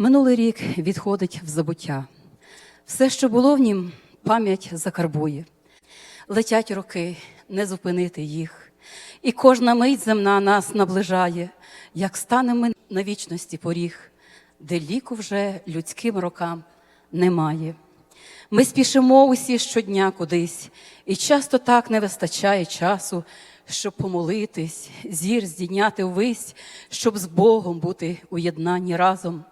Минулий рік відходить в забуття. Все, що було в нім, пам'ять закарбує. Летять роки, не зупинити їх. І кожна мить земна нас наближає, як станемо на вічності поріг, де ліку вже людським рокам немає. Ми спішимо усі щодня кудись, і часто так не вистачає часу, щоб помолитись, зір здійняти ввись, щоб з Богом бути уєднані разом.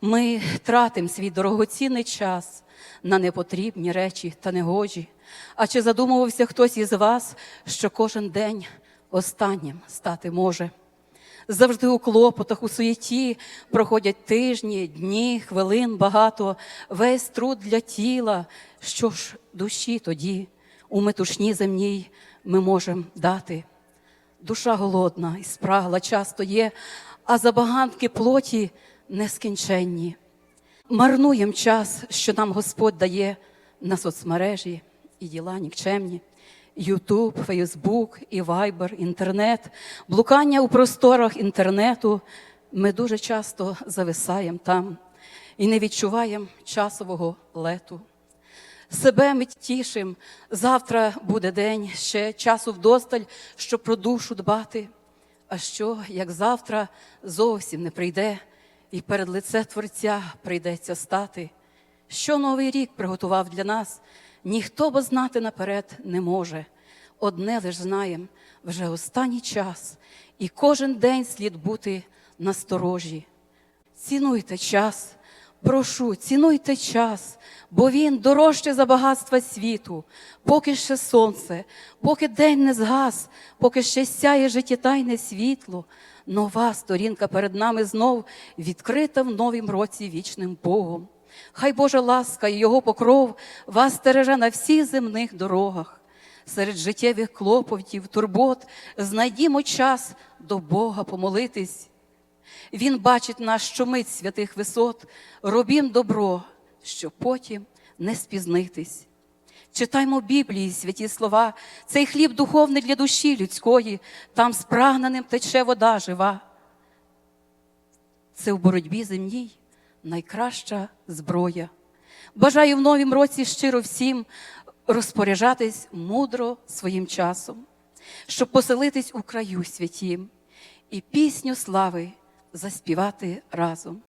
Ми тратимо свій дорогоцінний час на непотрібні речі та негожі. А чи задумувався хтось із вас, що кожен день останнім стати може? Завжди у клопотах, у суєті проходять тижні, дні, хвилин багато, весь труд для тіла. Що ж душі тоді у метушні земній ми можемо дати? Душа голодна і спрагла часто є, а забаганки плоті нескінченні. Марнуєм час, що нам Господь дає на соцмережі і діла нікчемні. Ютуб, Фейсбук і Вайбер, інтернет, блукання у просторах інтернету. Ми дуже часто зависаємо там і не відчуваємо часового лету. Себе ми тішим, завтра буде день, ще часу вдосталь, щоб про душу дбати. А що, як завтра зовсім не прийде, і перед лице Творця прийдеться стати? Що новий рік приготував для нас, ніхто бо знати наперед не може. Одне лиш знаєм, вже останній час, і кожен день слід бути насторожі. Цінуйте час, прошу, цінуйте час, бо він дорожче за багатства світу, поки ще сонце, поки день не згас, поки ще сяє життєтайне світло. Нова сторінка перед нами знов відкрита в новім році вічним Богом. Хай Божа ласка і Його покров вас стереже на всіх земних дорогах. Серед життєвих клопотів, турбот знайдімо час до Бога помолитись. Він бачить нас щомить святих висот, робім добро, щоб потім не спізнитись. Читаймо Біблії, святі слова, цей хліб духовний для душі людської, там спрагненим тече вода жива. Це в боротьбі земній найкраща зброя. Бажаю в новім році щиро всім розпоряджатись мудро своїм часом, щоб поселитись у краю святім і пісню слави заспівати разом.